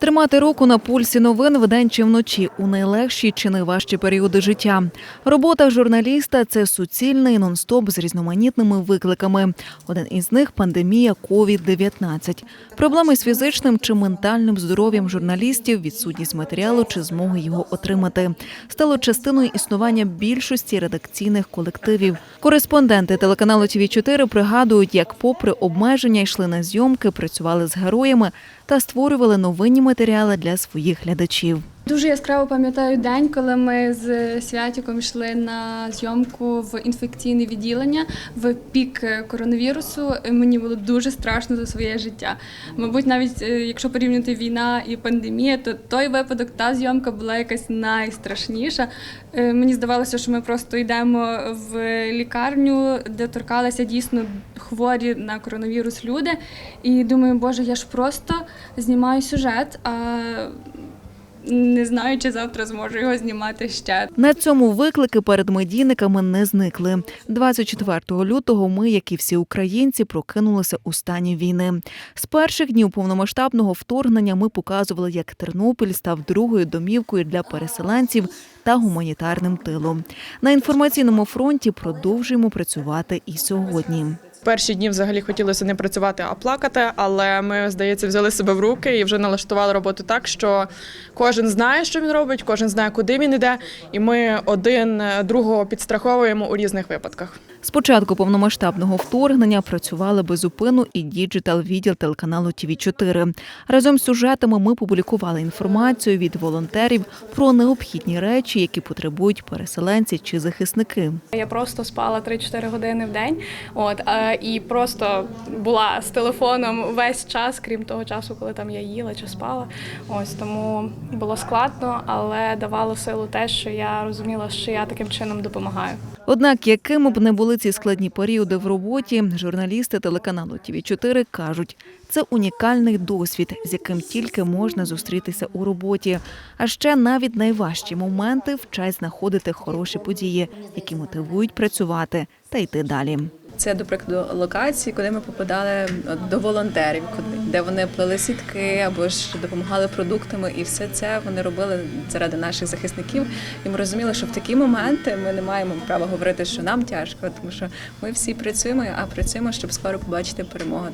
Тримати руку на пульсі новин вдень чи вночі у найлегші чи найважчі періоди життя. Робота журналіста це суцільний нон-стоп з різноманітними викликами. Один із них пандемія COVID-19. Проблеми з фізичним чи ментальним здоров'ям журналістів, відсутність матеріалу чи змоги його отримати стало частиною існування більшості редакційних колективів. Кореспонденти телеканалу ТВ 4 пригадують, як, попри обмеження, йшли на зйомки, працювали з героями та створювали новинні матеріали для своїх глядачів. Дуже яскраво пам'ятаю день, коли ми з Святіком йшли на зйомку в інфекційне відділення в пік коронавірусу. Мені було дуже страшно за своє життя. Мабуть, навіть е, якщо порівняти війна і пандемія, то той випадок, та зйомка була якась найстрашніша. Е, Мені здавалося, що ми просто йдемо в лікарню, де торкалися дійсно хворі на коронавірус люди. І думаю, боже, я ж просто знімаю сюжет. а не знаю, чи завтра зможу його знімати ще. На цьому виклики перед медійниками не зникли. 24 лютого ми, як і всі українці, прокинулися у стані війни. З перших днів повномасштабного вторгнення ми показували, як Тернопіль став другою домівкою для переселенців та гуманітарним тилом. На інформаційному фронті продовжуємо працювати і сьогодні. Перші дні взагалі хотілося не працювати, а плакати, але ми, здається, взяли себе в руки і вже налаштували роботу так, що кожен знає, що він робить, кожен знає, куди він іде, і ми один другого підстраховуємо у різних випадках. З початку повномасштабного вторгнення працювали безупину і діджитал відділ телеканалу ТВ 4 Разом з сюжетами ми публікували інформацію від волонтерів про необхідні речі, які потребують переселенці чи захисники. Я просто спала 3-4 години в день. От е, і просто була з телефоном весь час, крім того часу, коли там я їла чи спала. Ось тому було складно, але давало силу те, що я розуміла, що я таким чином допомагаю. Однак, якими б не були ці складні періоди в роботі, журналісти телеканалу ТВ 4 кажуть, це унікальний досвід, з яким тільки можна зустрітися у роботі. А ще навіть найважчі моменти вчать знаходити хороші події, які мотивують працювати та йти далі. Це, до прикладу, локації, куди ми попадали до волонтерів, де вони плели сітки або ж допомагали продуктами, і все це вони робили заради наших захисників. І ми розуміли, що в такі моменти ми не маємо права говорити, що нам тяжко, тому що ми всі працюємо, а працюємо, щоб скоро побачити перемогу.